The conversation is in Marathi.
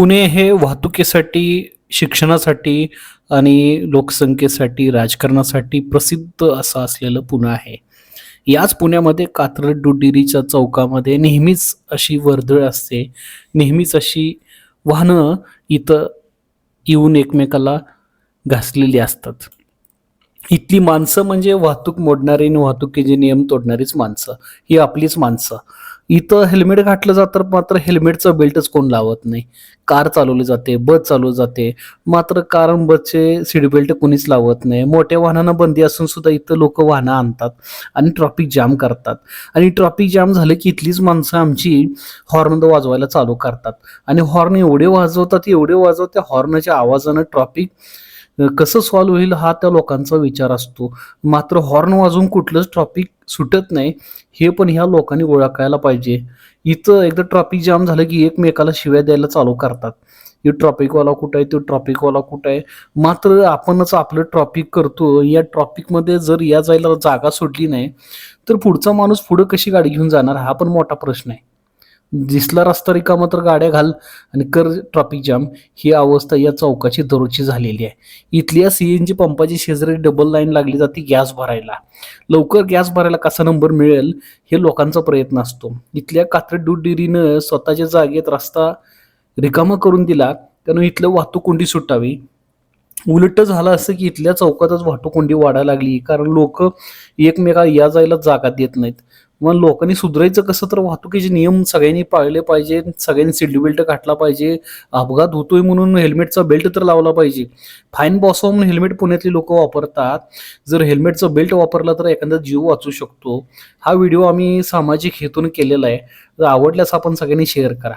पुणे हे वाहतुकीसाठी शिक्षणासाठी आणि लोकसंख्येसाठी राजकारणासाठी प्रसिद्ध असं असलेलं पुणे आहे. याच पुण्यामध्ये कात्र डुडिरीच्या चौकामध्ये नेहमीच अशी वर्दळ असते. नेहमीच अशी वाहनं इथं येऊन एकमेकाला घासलेली असतात. इथली माणसं म्हणजे वाहतूक मोडणारी आणि वाहतुकीचे नियम तोडणारीच माणसं. ही आपलीच माणसं. इथं हेल्मेट घातलं जातं मात्र हेल्मेटचं बेल्टच कोण लावत नाही. कार चालवली जाते बस चालवली जाते. मात्र कार आणि बसचे सीट बेल्ट कोणीच लावत नाही. मोठ्या वाहनांना बंदी असून सुद्धा इथं लोक वाहनं आणतात आणि ट्रॉफिक जाम करतात. आणि ट्रॉफिक जाम झालं की इथलीच माणसं आमची हॉर्न वाजवायला चालू करतात. आणि हॉर्न एवढे वाजवतात एवढे वाजवतात त्या हॉर्नच्या आवाजानं ट्रॉफिक कसं सॉल्व्ह होईल हा त्या लोकांचा विचार असतो. मात्र हॉर्न वाजून कुठलंच ट्रॉफिक सुटत नाही हे पण ह्या लोकांनी ओळखायला पाहिजे. इथं एकदा ट्रॉफिक जाम झालं की एकमेकाला शिव्या द्यायला चालू करतात. हे ट्रॉफिकवाला कुठं आहे तो ट्रॉफिकवाला कुठं आहे? मात्र आपणच आपलं ट्रॉफिक करतो या ट्रॉफिकमध्ये जर या जायला जागा सोडली नाही तर पुढचा माणूस पुढं कशी गाडी घेऊन जाणार? हा पण मोठा प्रश्न आहे. दिसला रस्ता रिकामा तर गाड्या घाल आणि कर ट्रॉफिक जाम ही अवस्था या चौकाची दररोजची झालेली आहे. इथल्या सीएनजी पंपाची शेजारी डबल लाईन लागली जाते गॅस भरायला. लवकर गॅस भरायला कसा नंबर मिळेल हे लोकांचा प्रयत्न असतो. इथल्या कात्री दूध डेअरीनं स्वतःच्या जागेत रस्ता रिकामा करून दिला त्यानं इथलं वाहतूक कोंडी सुटावी. उलट झालं असं की इथल्या चौकातच वाहतूक कोंडी वाढायला लागली कारण लोक एकमेका या जायला जागा देत नाहीत. मग लोकांनी सुधारायचं कसं? तर वाहतुकीचे नियम सगळ्यांनी पाळले पाहिजे. सगळ्यांनी सीट बेल्ट घातला पाहिजे. अपघात होतोय म्हणून हेल्मेटचा बेल्ट तर लावला पाहिजे. फाईन बॉसवा म्हणून हेल्मेट पुण्यातली लोक वापरतात. जर हेल्मेटचा बेल्ट वापरला तर एखादा जीव वाचू शकतो. हा व्हिडिओ आम्ही सामाजिक हेतून केलेला आहे. जर आवडल्यास आपण सगळ्यांनी शेअर करा.